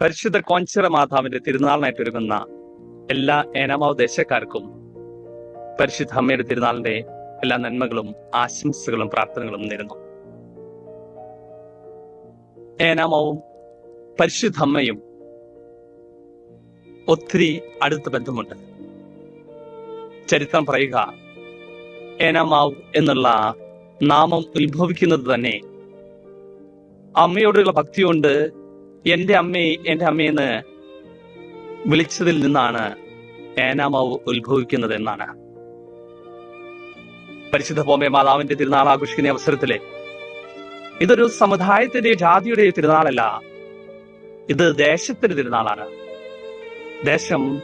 പരിശുദ്ധ കോഞ്ചിറ മാതാവിന്റെ തിരുനാളിനായിട്ട് ഒരുങ്ങുന്ന എല്ലാ ഏനാമാവ് ദേശക്കാർക്കും പരിശുദ്ധ അമ്മയുടെ തിരുനാളിന്റെ എല്ലാ നന്മകളും ആശംസകളും പ്രാർത്ഥനകളും നേരുന്നു. ഏനാമാവും പരിശുദ്ധ അമ്മയും ഒത്തിരി അടുത്ത ബന്ധമുണ്ട്. ചരിത്രം പറയുക ഏനാമാവ് എന്നുള്ള നാമം ഉത്ഭവിക്കുന്നത് തന്നെ അമ്മയോടുള്ള ഭക്തി കൊണ്ട് എന്റെ അമ്മേ എന്റെ അമ്മയെന്ന് വിളിച്ചതിൽ നിന്നാണ് ഏനാമാവ് ഉത്ഭവിക്കുന്നത് എന്നാണ്. പരിശുദ്ധ ബോംബെ മാതാവിന്റെ തിരുനാൾ ആഘോഷിക്കുന്ന അവസരത്തിലെ ഇതൊരു സമുദായത്തിന്റെ ജാതിയുടെ തിരുനാളല്ല. ഇത് ദേശത്തിന്റെ തിരുനാളാണ്. ദേശം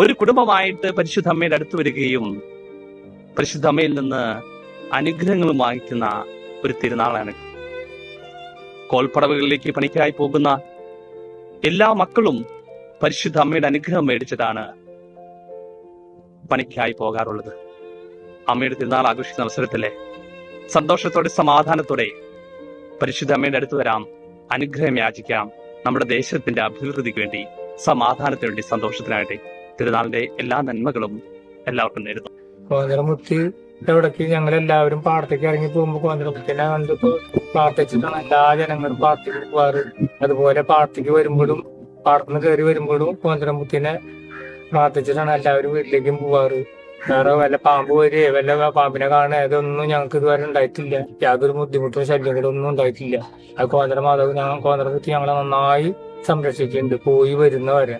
ഒരു കുടുംബമായിട്ട് പരിശുദ്ധ അമ്മയുടെ അടുത്ത് വരികയും പരിശുദ്ധ അമ്മയിൽ നിന്ന് അനുഗ്രഹങ്ങളും വാങ്ങിക്കുന്ന ഒരു തിരുനാളാണ്. കോൾപ്പടവുകളിലേക്ക് പണിക്കായി പോകുന്ന എല്ലാ മക്കളും പരിശുദ്ധ അമ്മയുടെ അനുഗ്രഹം മേടിച്ചിട്ടാണ് പണിക്കായി പോകാറുള്ളത്. അമ്മയുടെ തിരുനാൾ ആഘോഷിക്കുന്ന അവസരത്തിലെ സന്തോഷത്തോടെ സമാധാനത്തോടെ പരിശുദ്ധ അമ്മയുടെ അടുത്ത് വരാം. അനുഗ്രഹം യാചിക്കാം. നമ്മുടെ ദേശത്തിന്റെ അഭിവൃദ്ധിക്ക് വേണ്ടി സമാധാനത്തിന് വേണ്ടി സന്തോഷത്തിനായിട്ട് തിരുനാളിന്റെ എല്ലാ നന്മകളും എല്ലാവർക്കും നേരുന്നു. എവിടേക്ക് ഞങ്ങൾ എല്ലാവരും പാടത്തേക്ക് ഇറങ്ങി പോകുമ്പോൾ കോതരമുത്തിനെ കണ്ടിപ്പോ പ്രാർത്ഥിച്ചിട്ടാണ് എല്ലാ ജനങ്ങളും പാടത്തേക്ക് പോവാറ്. അതുപോലെ പാടത്തേക്ക് വരുമ്പോഴും പാടത്തുനിന്ന് കയറി വരുമ്പോഴും കോതരമുത്തിനെ പ്രാർത്ഥിച്ചിട്ടാണ് എല്ലാവരും വീട്ടിലേക്കും പോവാറ്. വേറെ വല്ല പാമ്പ് വരികയോ വല്ല പാമ്പിനെ കാണുക ഇതൊന്നും ഞങ്ങൾക്ക് ഇതുവരെ ഉണ്ടായിട്ടില്ല. യാതൊരു ബുദ്ധിമുട്ടും ശല്യങ്ങളും ഒന്നും ഉണ്ടായിട്ടില്ല. അത് കോന്തര മാതാവ് ഞങ്ങൾ കോതരമുത്തി ഞങ്ങളെ നന്നായി സംരക്ഷിക്കുന്നുണ്ട് പോയി വരുന്നവരെ.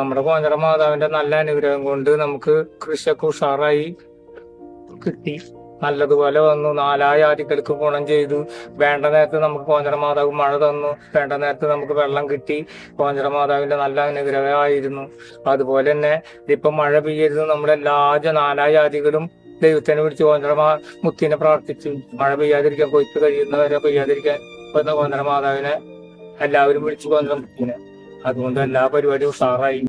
നമ്മുടെ കോന്തര മാതാവിന്റെ നല്ല അനുഗ്രഹം കൊണ്ട് നമുക്ക് കൃഷിയൊക്കെ ഉഷാറായി കിട്ടി. നല്ലതുപോലെ വന്നു. നാലായ ജാതികൾക്ക് ഗുണം ചെയ്തു. വേണ്ട നേരത്ത് നമുക്ക് കോഞ്ചര മാതാവ് മഴ തന്നു. വേണ്ട നേരത്ത് നമുക്ക് വെള്ളം കിട്ടി. കോഞ്ചര മാതാവിന്റെ നല്ല അനുഗ്രഹമായിരുന്നു. അതുപോലെ തന്നെ ഇപ്പൊ മഴ പെയ്യരുത് നമ്മുടെ എല്ലാ നാലായ ജാതികളും ദൈവത്തിനെ പിടിച്ച് കോഞ്ചര മുത്തിനെ പ്രാർത്ഥിച്ചു. മഴ പെയ്യാതിരിക്കാൻ കൊയ്ത്ത് കഴിയുന്നവരെ പെയ്യാതിരിക്കാൻ വന്ന കോഞ്ചര മാതാവിനെ എല്ലാവരും വിളിച്ചു കോഞ്ചര മുത്തിനെ. അതുകൊണ്ട് എല്ലാ പരിപാടിയും ഉഷാറായി.